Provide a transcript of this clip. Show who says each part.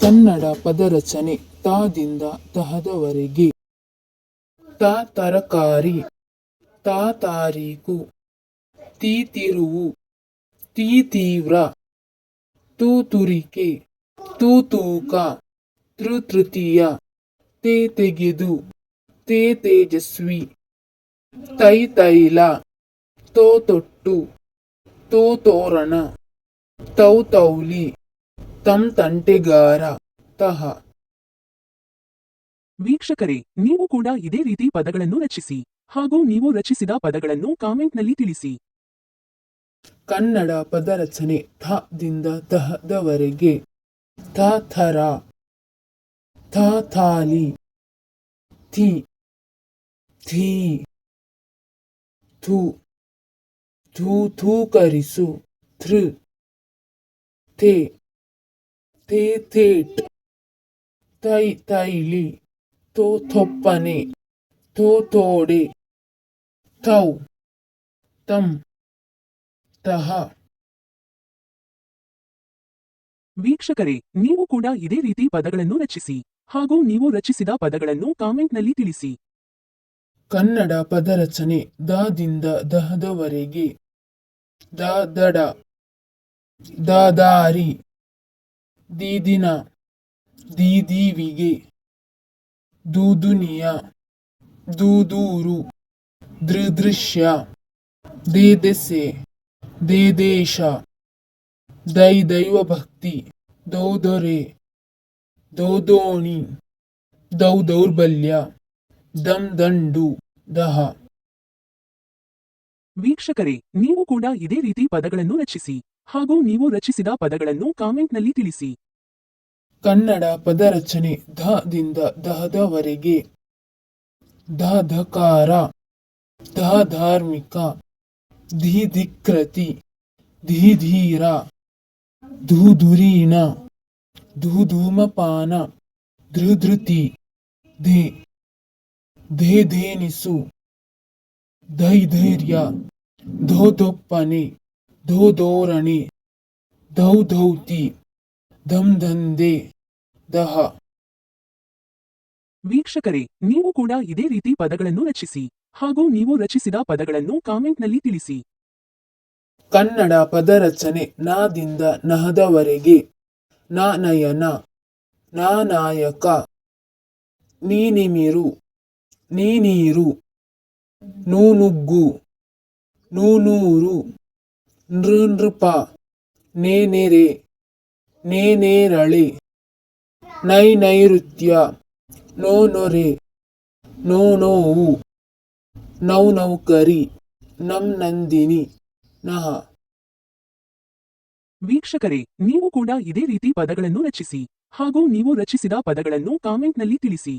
Speaker 1: ಕನ್ನಡ ಪದರಚನೆ ತಾದಿಂದ ತಹದವರೆಗೆ. ತ ತರಕಾರಿ, ತಾ ತಾರೀಕು, ತೀ ತಿರುವು, ತೀ ತೀವ್ರ, ತೂ ತುರಿಕೆ, ತೂ ತೂಕ, ತೃ ತೃತೀಯ, ತೇ ತೆಗೆದು, ತೇ ತೇಜಸ್ವಿ, ತೈ ತೈಲ, ತೋ ತೊಟ್ಟು, ತೋ ತೋರಣ, ತೌ ತೌಲಿ. ತಂ ತಂಟೆಗಾರ. ತಹ
Speaker 2: ವೀಕ್ಷಕರೇ ನೀವು ಕೂಡ ಇದೇ ರೀತಿ ಪದಗಳನ್ನು ರಚಿಸಿ ಹಾಗೂ ನೀವು ರಚಿಸಿದ ಪದಗಳನ್ನು ಕಾಮೆಂಟ್ನಲ್ಲಿ ತಿಳಿಸಿ.
Speaker 1: ಕನ್ನಡ ಪದರಚನೆ ಥ ದಿಂದ ದಹದವರೆಗೆ ಥ ಥರ. ಥ ಥಾಲಿ. ಥಿ. ಥಿ. ಥು. ಥೂ ಥೂಕರಿಸು ಥೃ. ಥೇ. ಥೇ ಥೇಟ್. ತೈ ತೈಲಿ. ತೋ ತೋಥೋಡೆ ತೌ ತಂ. ತಹ
Speaker 2: ವೀಕ್ಷಕರೇ ನೀವು ಕೂಡ ಇದೇ ರೀತಿ ಪದಗಳನ್ನು ರಚಿಸಿ ಹಾಗೂ ನೀವು ರಚಿಸಿದ ಪದಗಳನ್ನು ಕಾಮೆಂಟ್ನಲ್ಲಿ ತಿಳಿಸಿ.
Speaker 1: ಕನ್ನಡ ಪದರಚನೆ ದಾದಿಂದ ದಹದವರೆಗೆ. ದ ದಡ. ದಾದಾರಿ ದೀದಿನ, ದೀದೀವಿಗೆ, ದೂದುನಿಯ, ದೂದೂರು, ದೃದೃಶ್ಯ, ದೇದೆಸೆ, ದೇದೇಶ ದೈ ದೈವ ಭಕ್ತಿ ದೌದೊರೆ, ದೌದೋಣಿ ದೌ ದೌರ್ಬಲ್ಯ ದಂ ದಂಡು ದಹ.
Speaker 2: ವೀಕ್ಷಕರೇ, ನೀವು ಕೂಡ ಇದೇ ರೀತಿ ಪದಗಳನ್ನು ರಚಿಸಿ. ಹಾಗೂ ನೀವು ರಚಿಸಿದ ಪದಗಳನ್ನು ಕಾಮೆಂಟ್ನಲ್ಲಿ ತಿಳಿಸಿ.
Speaker 1: ಕನ್ನಡ ಪದರಚನೆ ಧ ದಿಂದ ದಹದವರೆಗೆ ಧ ಧಕಾರ. ಧ ಧಾರ್ಮಿಕ. ಧಿ ಧಿಕೃತಿ ಧಿ ಧೀರ. ಧೂಧೂಮಪಾನ ಧೃಧೃತಿ ಧೇ ಧೇ ಧೇನಿಸು ಧೈ. ಧೈರ್ಯ ಧೋಧೊಪ್ಪನೆ ಧೋಧೋರಣೆ ಧೌ ಧೌತಿ ಧಮ್ ದಂಧೆ ದಹ.
Speaker 2: ವೀಕ್ಷಕರೇ ನೀವು ಕೂಡ ಇದೇ ರೀತಿ ಪದಗಳನ್ನು ರಚಿಸಿ ಹಾಗೂ ನೀವು ರಚಿಸಿದ ಪದಗಳನ್ನು ಕಾಮೆಂಟ್ನಲ್ಲಿ ತಿಳಿಸಿ.
Speaker 1: ಕನ್ನಡ ಪದರಚನೆ ನಾದಿಂದ ನಹದವರೆಗೆ ನಾ ನಯನ ನಾ ನಾಯಕ ನೀನಿಮಿರು ನೀನೀರು ನೂನುಗ್ಗು ನೂನೂರು. ನೃ ನೃಪ ನೇನೆರೆ, ನೇನೇರಳೆ ನೈ ನೈಋತ್ಯ ನೋ ನೊರೆ ನೋ ನೋವು ನೌ ನೌಕರಿ ನಂ ನಂದಿನಿ ನಹ.
Speaker 2: ವೀಕ್ಷಕರೇ, ನೀವು ಕೂಡ ಇದೇ ರೀತಿ ಪದಗಳನ್ನು ರಚಿಸಿ ಹಾಗೂ ನೀವು ರಚಿಸಿದ ಪದಗಳನ್ನು ಕಾಮೆಂಟ್ನಲ್ಲಿ ತಿಳಿಸಿ.